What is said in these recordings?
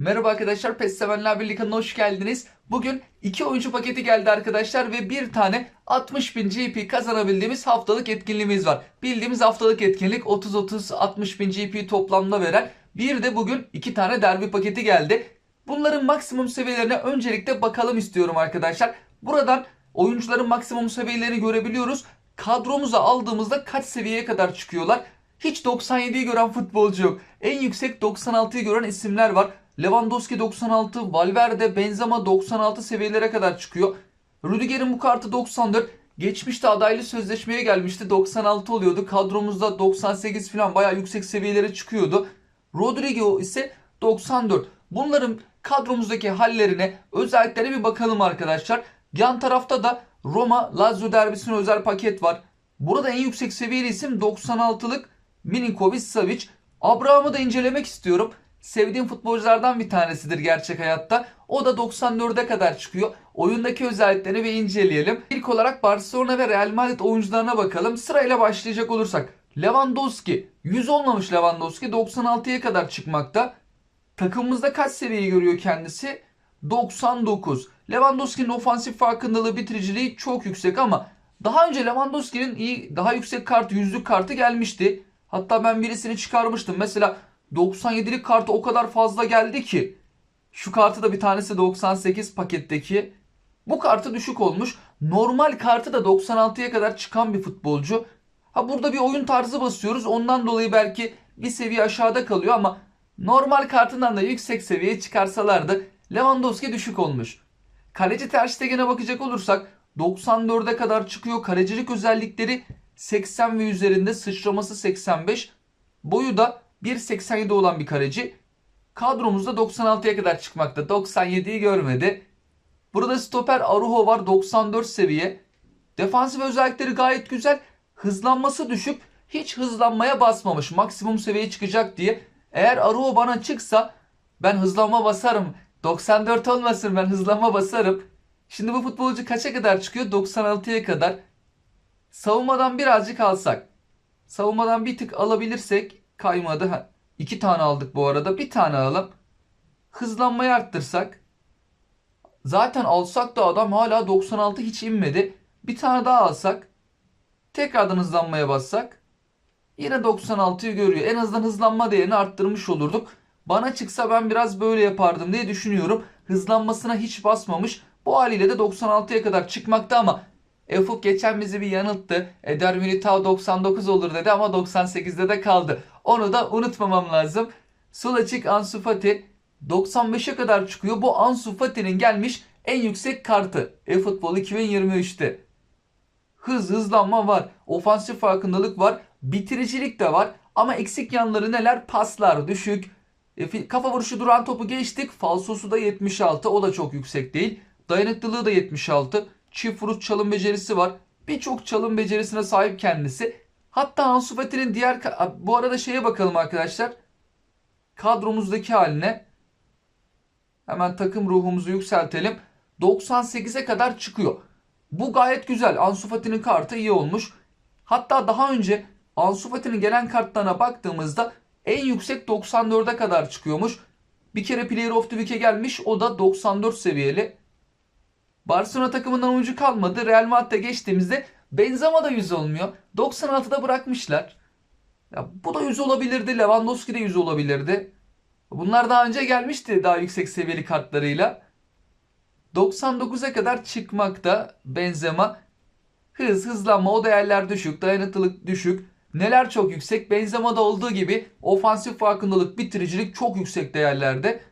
Merhaba arkadaşlar, PES Sevenler Birliği kanalına hoş geldiniz. Bugün iki oyuncu paketi geldi arkadaşlar ve bir tane 60.000 GP kazanabildiğimiz haftalık etkinliğimiz var. Bildiğimiz haftalık etkinlik 30-30 60.000 GP toplamda veren bir de bugün iki tane derbi paketi geldi. Bunların maksimum seviyelerine öncelikle bakalım istiyorum arkadaşlar. Buradan oyuncuların maksimum seviyelerini görebiliyoruz. Kadromuza aldığımızda kaç seviyeye kadar çıkıyorlar? Hiç 97'yi gören futbolcu yok. En yüksek 96'yı gören isimler var. Lewandowski 96, Valverde, Benzema 96 seviyelere kadar çıkıyor. Rüdiger'in bu kartı 94. Geçmişte adaylı sözleşmeye gelmişti. 96 oluyordu. Kadromuzda 98 falan bayağı yüksek seviyelere çıkıyordu. Rodrigo ise 94. Bunların kadromuzdaki hallerine, özelliklerine bir bakalım arkadaşlar. Yan tarafta da Roma Lazio derbisine özel paket var. Burada en yüksek seviyeli isim 96'lık Milinkovic Savic. Abraham'ı da incelemek istiyorum. Sevdiğim futbolculardan bir tanesidir gerçek hayatta. O da 94'e kadar çıkıyor. Oyundaki özelliklerini bir inceleyelim. İlk olarak Barcelona ve Real Madrid oyuncularına bakalım. Sırayla başlayacak olursak. Lewandowski 100 olmamış Lewandowski 96'ya kadar çıkmakta. Takımımızda kaç seviyeyi görüyor kendisi? 99. Lewandowski'nin ofansif farkındalığı bitiriciliği çok yüksek ama daha önce Lewandowski'nin iyi daha yüksek kartı yüzlük kartı gelmişti. Hatta ben birisini çıkarmıştım. Mesela 97'lik kartı o kadar fazla geldi ki. Şu kartı da bir tanesi 98 paketteki. Bu kartı düşük olmuş. Normal kartı da 96'ya kadar çıkan bir futbolcu. Ha burada bir oyun tarzı basıyoruz. Ondan dolayı belki bir seviye aşağıda kalıyor ama normal kartından da yüksek seviyeye çıkarsalardı Lewandowski düşük olmuş. Kaleci Ter Stegen'e bakacak olursak 94'e kadar çıkıyor. Kalecilik özellikleri 80 ve üzerinde sıçraması 85. Boyu da 1.87 olan bir kaleci. Kadromuzda 96'ya kadar çıkmakta. 97'yi görmedi. Burada stoper Aruho var 94 seviye. Defansif özellikleri gayet güzel. Hızlanması düşük. Hiç hızlanmaya basmamış. Maksimum seviyeye çıkacak diye. Eğer Aruho bana çıksa ben hızlanma basarım. 94 olmasın ben hızlanma basarım. Şimdi bu futbolcu kaça kadar çıkıyor? 96'ya kadar. Savunmadan birazcık alsak. Savunmadan bir tık alabilirsek kaymadı. İki tane aldık bu arada. Bir tane alalım. Hızlanmayı arttırsak. Zaten alsak da adam hala 96 hiç inmedi. Bir tane daha alsak. Tekrardan hızlanmaya bassak. Yine 96'yı görüyor. En azından hızlanma değerini arttırmış olurduk. Bana çıksa ben biraz böyle yapardım diye düşünüyorum. Hızlanmasına hiç basmamış. Bu haliyle de 96'ya kadar çıkmakta ama Efuk geçen bizi bir yanılttı. Eder Militao 99 olur dedi ama 98'de de kaldı. Onu da unutmamam lazım. Sol Ansu Fati 95'e kadar çıkıyor. Bu Ansu Fati'nin gelmiş en yüksek kartı. E-Futbol 2023'te. Hız, hızlanma var. Ofansif farkındalık var. Bitiricilik de var. Ama eksik yanları neler? Paslar düşük. E, kafa vuruşu duran topu geçtik. Falsosu da 76. O da çok yüksek değil. Dayanıklılığı da 76. Çift vuruş çalım becerisi var. Birçok çalım becerisine sahip kendisi. Hatta Ansu Fati'nin diğer... Bu arada şeye bakalım arkadaşlar. Kadromuzdaki haline. Hemen takım ruhumuzu yükseltelim. 98'e kadar çıkıyor. Bu gayet güzel. Ansu Fati'nin kartı iyi olmuş. Hatta daha önce Ansu Fati'nin gelen kartlarına baktığımızda en yüksek 94'e kadar çıkıyormuş. Bir kere Player of the Week'e gelmiş. O da 94 seviyeli. Barcelona takımından oyuncu kalmadı. Real Madrid'e geçtiğimizde Benzema da 100 olmuyor. 96'da bırakmışlar. Ya bu da 100 olabilirdi. Lewandowski de 100 olabilirdi. Bunlar daha önce gelmişti daha yüksek seviyeli kartlarıyla. 99'a kadar çıkmakta Benzema. Hız, hızlanma o değerler düşük, dayanıklılık düşük. Neler çok yüksek? Benzema'da olduğu gibi ofansif farkındalık, bitiricilik çok yüksek değerlerde.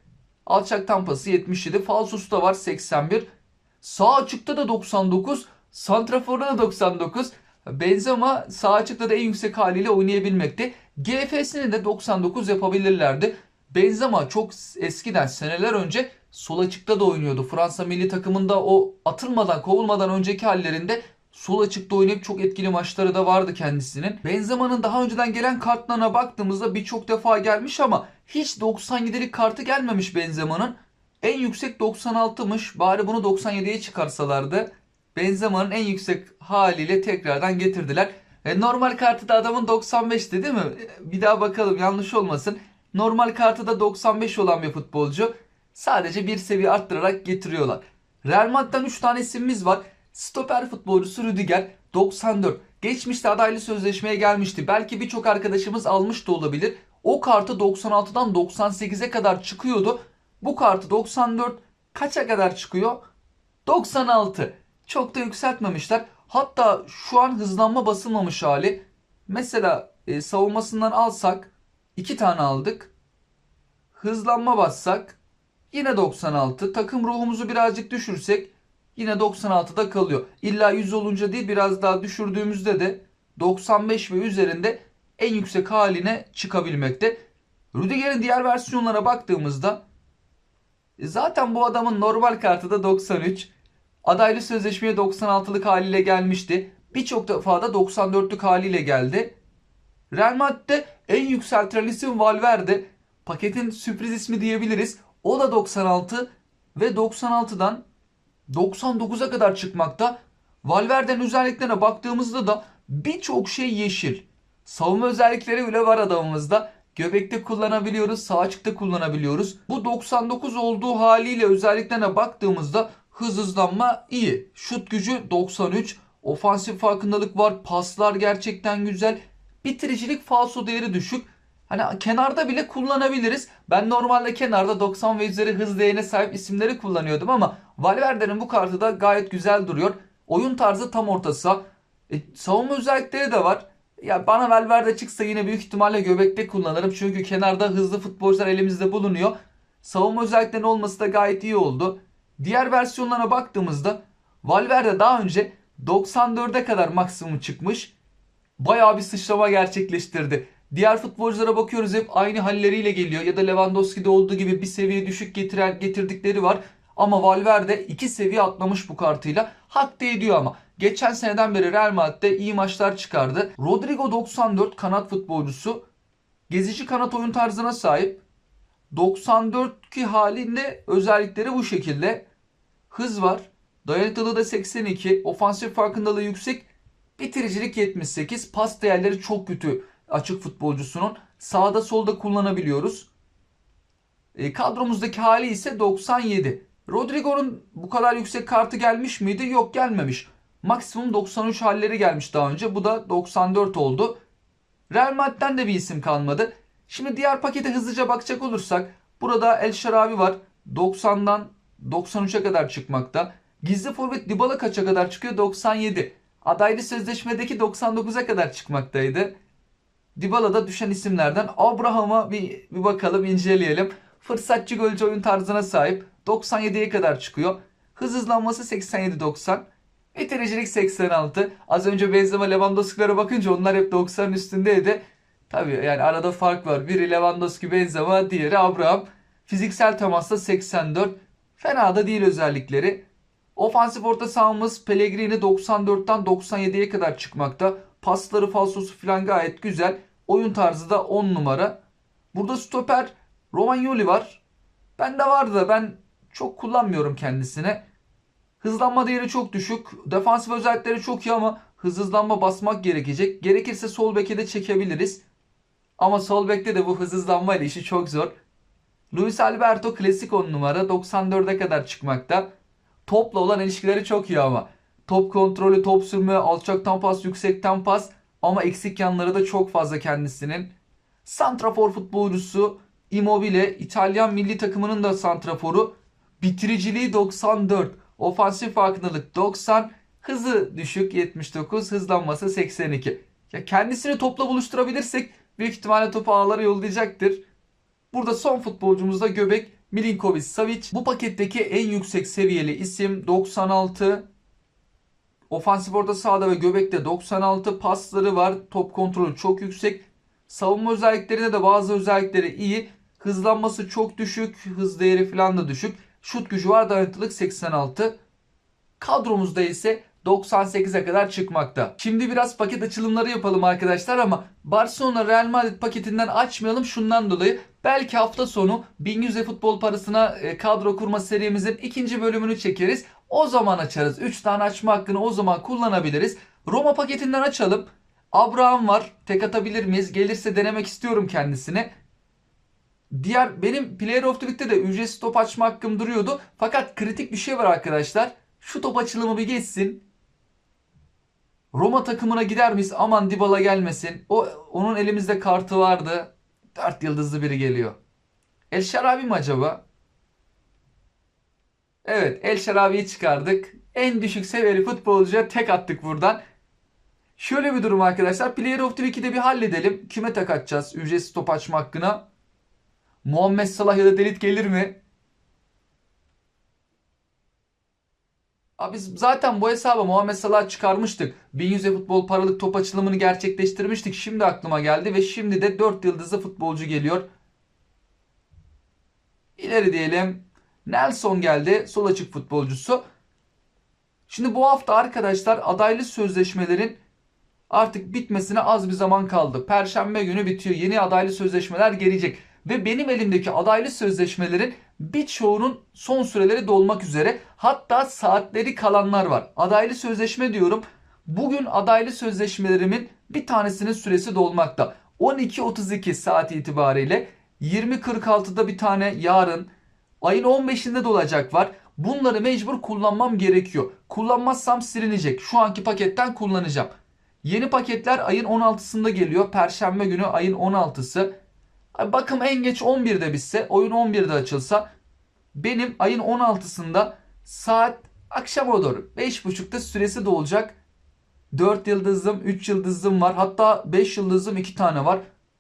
Alçak tampası 77, falsosu da var 81. Sağ açıkta da 99, santraforda da 99. Benzema sağ açıkta da en yüksek haliyle oynayabilmekte. GF'sini de 99 yapabilirlerdi. Benzema çok eskiden seneler önce sol açıkta da oynuyordu. Fransa milli takımında o atılmadan kovulmadan önceki hallerinde sol açıkta oynayıp çok etkili maçları da vardı kendisinin. Benzema'nın daha önceden gelen kartlarına baktığımızda birçok defa gelmiş ama hiç 97'lik kartı gelmemiş Benzema'nın. En yüksek 96'mış. Bari bunu 97'ye çıkarsalardı. Benzema'nın en yüksek haliyle tekrardan getirdiler. E, normal kartı da adamın 95'ti değil mi? E, Bir daha bakalım yanlış olmasın. Normal kartı da 95 olan bir futbolcu. Sadece bir seviye arttırarak getiriyorlar. Real Madrid'den 3 tane isimimiz var. Stoper futbolcusu Rüdiger 94. Geçmişte adaylı sözleşmeye gelmişti. Belki birçok arkadaşımız almış da olabilir. O kartı 96'dan 98'e kadar çıkıyordu. Bu kartı 94 kaça kadar çıkıyor? 96. Çok da yükseltmemişler. Hatta şu an hızlanma basılmamış hali. Mesela e, savunmasından alsak 2 tane aldık. Hızlanma bassak yine 96. Takım ruhumuzu birazcık düşürsek yine 96'da kalıyor. İlla 100 olunca değil biraz daha düşürdüğümüzde de 95 ve üzerinde en yüksek haline çıkabilmekte. Rüdiger'in diğer versiyonlara baktığımızda e, zaten bu adamın normal kartı da 93. Adaylı sözleşmeye 96'lık haliyle gelmişti. Birçok defa da 94'lük haliyle geldi. Real Madrid'de en yükseltilen isim Valverde. Paketin sürpriz ismi diyebiliriz. O da 96 ve 96'dan 99'a kadar çıkmakta. Valverde'nin özelliklerine baktığımızda da birçok şey yeşil. Savunma özellikleri bile var adamımızda. Göbekte kullanabiliyoruz, sağ açıkta kullanabiliyoruz. Bu 99 olduğu haliyle özelliklerine baktığımızda hız hızlanma iyi. Şut gücü 93. Ofansif farkındalık var. Paslar gerçekten güzel. Bitiricilik falso değeri düşük. Hani kenarda bile kullanabiliriz. Ben normalde kenarda 90 ve üzeri hız değerine sahip isimleri kullanıyordum ama Valverde'nin bu kartı da gayet güzel duruyor. Oyun tarzı tam orta saha. E, savunma özellikleri de var. Ya bana Valverde çıksa yine büyük ihtimalle göbekte kullanırım. Çünkü kenarda hızlı futbolcular elimizde bulunuyor. Savunma özelliklerinin olması da gayet iyi oldu. Diğer versiyonlara baktığımızda Valverde daha önce 94'e kadar maksimum çıkmış. Bayağı bir sıçrama gerçekleştirdi. Diğer futbolculara bakıyoruz hep aynı halleriyle geliyor ya da Lewandowski'de olduğu gibi bir seviye düşük getiren getirdikleri var. Ama Valverde iki seviye atlamış bu kartıyla. Hak ediyor ama. Geçen seneden beri Real Madrid'de iyi maçlar çıkardı. Rodrigo 94 kanat futbolcusu. Gezici kanat oyun tarzına sahip. 94 ki halinde özellikleri bu şekilde. Hız var. Dayanıklılığı da 82. Ofansif farkındalığı yüksek. Bitiricilik 78. Pas değerleri çok kötü açık futbolcusunun. Sağda solda kullanabiliyoruz. E, kadromuzdaki hali ise 97. Rodrigo'nun bu kadar yüksek kartı gelmiş miydi? Yok gelmemiş. Maksimum 93 halleri gelmiş daha önce. Bu da 94 oldu. Real Madrid'den de bir isim kalmadı. Şimdi diğer pakete hızlıca bakacak olursak burada El Şarabi var. 90'dan 93'e kadar çıkmakta. Gizli forvet Dybala kaça kadar çıkıyor? 97. Adaylı sözleşmedeki 99'a kadar çıkmaktaydı. Dybala'da düşen isimlerden Abraham'a bir, bir bakalım inceleyelim. Fırsatçı golcü oyun tarzına sahip. 97'ye kadar çıkıyor. Hız hızlanması 87-90. Bitiricilik 86. Az önce Benzema Lewandowski'lere bakınca onlar hep 90'ın üstündeydi. Tabii yani arada fark var. Biri Lewandowski Benzema, diğeri Abraham. Fiziksel temasta 84. Fena da değil özellikleri. Ofansif orta sahamız Pellegrini 94'ten 97'ye kadar çıkmakta. Pasları falsosu falan gayet güzel. Oyun tarzı da 10 numara. Burada stoper Romagnoli var. Bende vardı da ben çok kullanmıyorum kendisine. Hızlanma değeri çok düşük. Defansif özellikleri çok iyi ama hız hızlanma basmak gerekecek. Gerekirse sol beke de çekebiliriz. Ama sol bekte de bu hız hızlanma ile işi çok zor. Luis Alberto klasik 10 numara 94'e kadar çıkmakta. Topla olan ilişkileri çok iyi ama. Top kontrolü, top sürme, alçaktan pas, yüksekten pas ama eksik yanları da çok fazla kendisinin. Santrafor futbolcusu Immobile, İtalyan milli takımının da santraforu. Bitiriciliği 94, ofansif farkındalık 90, hızı düşük 79, hızlanması 82. Ya kendisini topla buluşturabilirsek büyük ihtimalle topu ağlara yollayacaktır. Burada son futbolcumuz da Göbek Milinkovic Savic. Bu paketteki en yüksek seviyeli isim 96. Ofansif orta sahada ve göbekte 96 pasları var. Top kontrolü çok yüksek. Savunma özelliklerinde de bazı özellikleri iyi. Hızlanması çok düşük. Hız değeri falan da düşük. Şut gücü var. Dayanıklılık 86. Kadromuzda ise 98'e kadar çıkmakta. Şimdi biraz paket açılımları yapalım arkadaşlar ama Barcelona Real Madrid paketinden açmayalım şundan dolayı. Belki hafta sonu 1100 futbol parasına e, kadro kurma serimizin ikinci bölümünü çekeriz. O zaman açarız. 3 tane açma hakkını o zaman kullanabiliriz. Roma paketinden açalım. Abraham var. Tek atabilir miyiz? Gelirse denemek istiyorum kendisine. Diğer benim Player of the Week'te de ücretsiz top açma hakkım duruyordu. Fakat kritik bir şey var arkadaşlar. Şu top açılımı bir geçsin. Roma takımına gider miyiz? Aman Dybala gelmesin. O onun elimizde kartı vardı. 4 yıldızlı biri geliyor. El Şarabi mi acaba? Evet, El Şarabi'yi çıkardık. En düşük seviyeli futbolcuya tek attık buradan. Şöyle bir durum arkadaşlar. Player of the Week'i bir halledelim. Kime tek atacağız? Ücretsiz top açma hakkına. Muhammed Salah ya da Delit gelir mi? Abi zaten bu hesaba Muhammed Salah çıkarmıştık. 1100 futbol paralık top açılımını gerçekleştirmiştik. Şimdi aklıma geldi ve şimdi de 4 yıldızlı futbolcu geliyor. İleri diyelim. Nelson geldi. Sol açık futbolcusu. Şimdi bu hafta arkadaşlar adaylı sözleşmelerin artık bitmesine az bir zaman kaldı. Perşembe günü bitiyor. Yeni adaylı sözleşmeler gelecek. Ve benim elimdeki adaylı sözleşmelerin birçoğunun son süreleri dolmak üzere. Hatta saatleri kalanlar var. Adaylı sözleşme diyorum. Bugün adaylı sözleşmelerimin bir tanesinin süresi dolmakta. 12.32 saat itibariyle 20.46'da bir tane yarın ayın 15'inde dolacak var. Bunları mecbur kullanmam gerekiyor. Kullanmazsam silinecek. Şu anki paketten kullanacağım. Yeni paketler ayın 16'sında geliyor. Perşembe günü ayın 16'sı. Bakım en geç 11'de bitse, oyun 11'de açılsa benim ayın 16'sında saat akşama doğru 5.30'da süresi dolacak. 4 yıldızım, 3 yıldızım var. Hatta 5 yıldızım 2 tane var.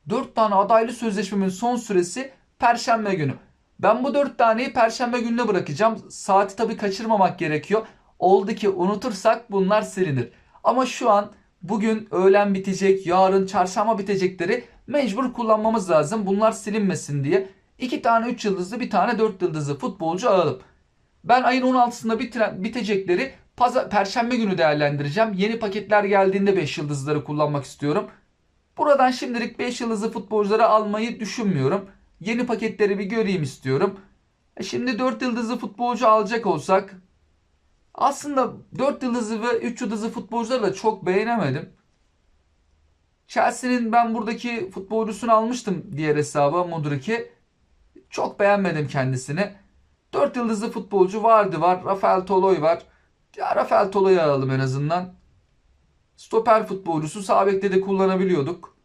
4 tane adaylı sözleşmemin son süresi perşembe günü. Ben bu 4 taneyi perşembe gününe bırakacağım. Saati tabii kaçırmamak gerekiyor. Oldu ki unutursak bunlar silinir. Ama şu an bugün öğlen bitecek, yarın çarşamba bitecekleri mecbur kullanmamız lazım. Bunlar silinmesin diye. 2 tane 3 yıldızlı, bir tane 4 yıldızlı futbolcu alalım. Ben ayın 16'sında bitiren, bitecekleri pazar, perşembe günü değerlendireceğim. Yeni paketler geldiğinde 5 yıldızları kullanmak istiyorum. Buradan şimdilik 5 yıldızlı futbolcuları almayı düşünmüyorum. Yeni paketleri bir göreyim istiyorum. E şimdi 4 yıldızlı futbolcu alacak olsak aslında 4 yıldızlı ve 3 yıldızlı futbolcuları da çok beğenemedim. Chelsea'nin ben buradaki futbolcusunu almıştım diğer hesaba Mudrik'i. Çok beğenmedim kendisini. 4 yıldızlı futbolcu vardı var. Rafael Toloy var. Ya Rafael Toloy'u alalım en azından. Stoper futbolcusu sağ de kullanabiliyorduk.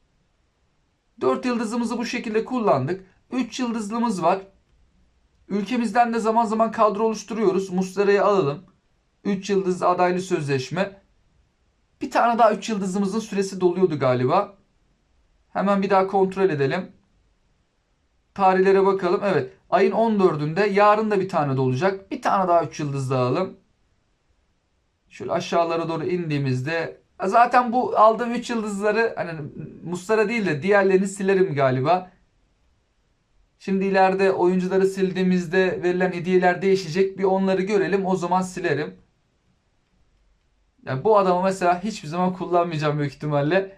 4 yıldızımızı bu şekilde kullandık. 3 yıldızlımız var. Ülkemizden de zaman zaman kadro oluşturuyoruz. Muslera'yı alalım. 3 yıldız adaylı sözleşme. Bir tane daha 3 yıldızımızın süresi doluyordu galiba. Hemen bir daha kontrol edelim. Tarihlere bakalım. Evet. Ayın 14'ünde yarın da bir tane dolacak. Bir tane daha 3 yıldız daha alalım. Şöyle aşağılara doğru indiğimizde zaten bu aldığım 3 yıldızları hani Mustara değil de diğerlerini silerim galiba. Şimdi ileride oyuncuları sildiğimizde verilen hediyeler değişecek. Bir onları görelim. O zaman silerim. Yani bu adamı mesela hiçbir zaman kullanmayacağım büyük ihtimalle.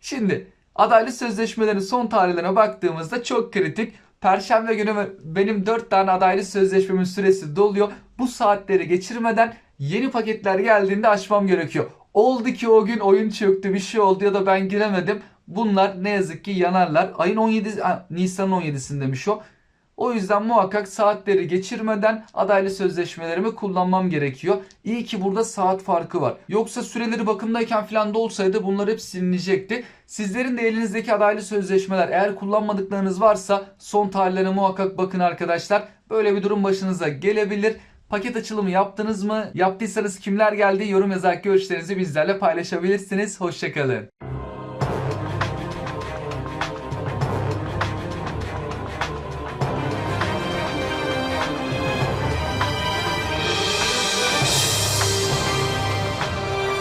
Şimdi adaylı sözleşmelerin son tarihlerine baktığımızda çok kritik. Perşembe günü benim 4 tane adaylı sözleşmemin süresi doluyor. Bu saatleri geçirmeden yeni paketler geldiğinde açmam gerekiyor. Oldu ki o gün oyun çöktü bir şey oldu ya da ben giremedim. Bunlar ne yazık ki yanarlar. Ayın 17 Nisan'ın 17'sindemiş o. O yüzden muhakkak saatleri geçirmeden adaylı sözleşmelerimi kullanmam gerekiyor. İyi ki burada saat farkı var. Yoksa süreleri bakımdayken falan da olsaydı bunlar hep silinecekti. Sizlerin de elinizdeki adaylı sözleşmeler eğer kullanmadıklarınız varsa son tarihlerine muhakkak bakın arkadaşlar. Böyle bir durum başınıza gelebilir. Paket açılımı yaptınız mı? Yaptıysanız kimler geldi? Yorum yazarak görüşlerinizi bizlerle paylaşabilirsiniz. Hoşçakalın.